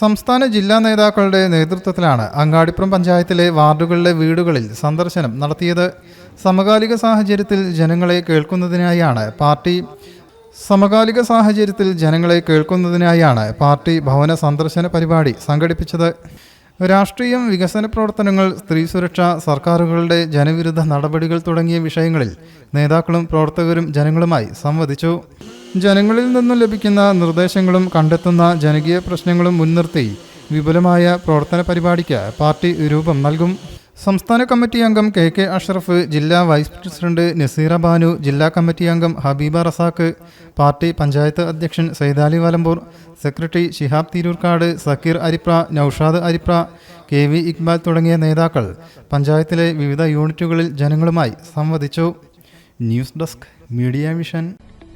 സംസ്ഥാന ജില്ലാ നേതാക്കളുടെ നേതൃത്വത്തിലാണ് അങ്ങാടിപ്പുറം പഞ്ചായത്തിലെ വാർഡുകളിലെ വീടുകളിൽ സന്ദർശനം നടത്തിയത്. സമകാലിക സാഹചര്യത്തിൽ ജനങ്ങളെ കേൾക്കുന്നതിനായാണ് പാർട്ടി സമകാലിക സാഹചര്യത്തിൽ ജനങ്ങളെ കേൾക്കുന്നതിനായാണ് പാർട്ടി ഭവന സന്ദർശന പരിപാടി സംഘടിപ്പിച്ചത്. രാഷ്ട്രീയം വികസന പ്രവർത്തനങ്ങൾ സ്ത്രീ സുരക്ഷ സർക്കാരുകളുടെ ജനവിരുദ്ധ നടപടികൾ തുടങ്ങിയ വിഷയങ്ങളിൽ നേതാക്കളും പ്രവർത്തകരും ജനങ്ങളുമായി സംവദിച്ചു. ജനങ്ങളിൽ നിന്നും ലഭിക്കുന്ന നിർദ്ദേശങ്ങളും കണ്ടെത്തുന്ന ജനകീയ പ്രശ്നങ്ങളും മുൻനിർത്തി വിപുലമായ പ്രവർത്തന പരിപാടിക്ക് പാർട്ടി രൂപം നൽകും. സംസ്ഥാന കമ്മിറ്റി അംഗം കെ കെ അഷ്റഫ് ജില്ലാ വൈസ് പ്രസിഡന്റ് നസീറ ബാനു ജില്ലാ കമ്മിറ്റി അംഗം ഹബീബ റസാഖ് പാർട്ടി പഞ്ചായത്ത് അധ്യക്ഷൻ Saidali Valambur secretary Shihab Thirurkad Sakeer Aripra Naushad Aripra K V Iqbal തുടങ്ങിയ നേതാക്കൾ പഞ്ചായത്തിലെ വിവിധ യൂണിറ്റുകളിൽ ജനങ്ങളുമായി സംവദിച്ചു. News desk media vision